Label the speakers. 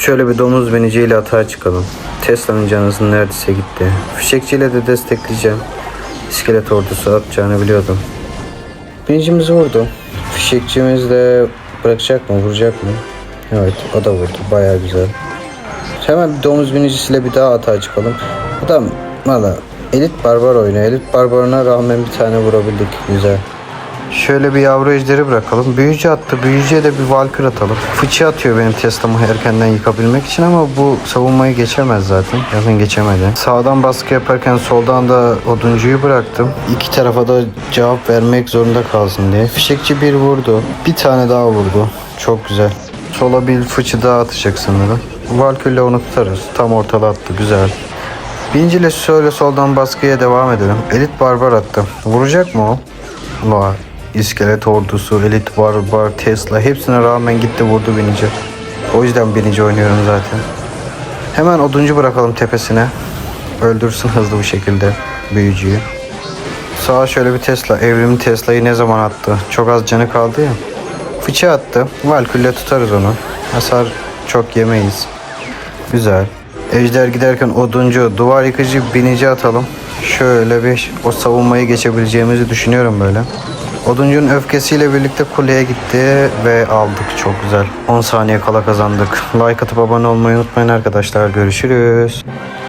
Speaker 1: Şöyle bir domuz biniciyle atağa çıkalım. Tesla'nın canısı neredeyse gitti. Fişekçiyle de destekleyeceğim. İskelet ordusu atacağını biliyordum. Binicimiz vurdu. Fişekçimiz de bırakacak mı, vuracak mı? Evet, o da vurdu. Bayağı güzel. Hemen bir domuz binicisiyle bir daha atağa çıkalım. Adam valla elit barbar oynuyor. Elit barbarına rağmen bir tane vurabildik. Güzel. Şöyle bir yavru ejderi bırakalım. Büyücü attı. Büyücüye de bir valkür atalım. Fıçı atıyor benim Tesla'mı erkenden yıkabilmek için ama bu savunmayı geçemez zaten. Yakın geçemedi. Sağdan baskı yaparken soldan da oduncuyu bıraktım. İki tarafa da cevap vermek zorunda kalsın diye. Fişekçi bir vurdu. Bir tane daha vurdu. Çok güzel. Sola bir fıçı daha atacak sanırım. Valkür'le onu tutarız. Tam ortala attı. Güzel. Binciyle şöyle soldan baskıya devam edelim. Elit barbar attı. Vuracak mı o? Var. İskelet ordusu, elit barbar, Tesla hepsine rağmen gitti vurdu binici. O yüzden binici oynuyorum zaten. Hemen oduncu bırakalım tepesine. Öldürsün hızlı bir şekilde büyücüyü. Sağa şöyle bir Tesla. Evrimli Tesla'yı ne zaman attı? Çok az canı kaldı ya. Fıçı attı. Valkür'le tutarız onu. Hasar çok yemeyiz. Güzel. Ejder giderken oduncu, duvar yıkıcı, binici atalım. Şöyle bir o savunmayı geçebileceğimizi düşünüyorum böyle. Oduncunun öfkesiyle birlikte kuleye gitti ve aldık. Çok güzel. 10 saniye kala kazandık. Like atıp abone olmayı unutmayın arkadaşlar. Görüşürüz.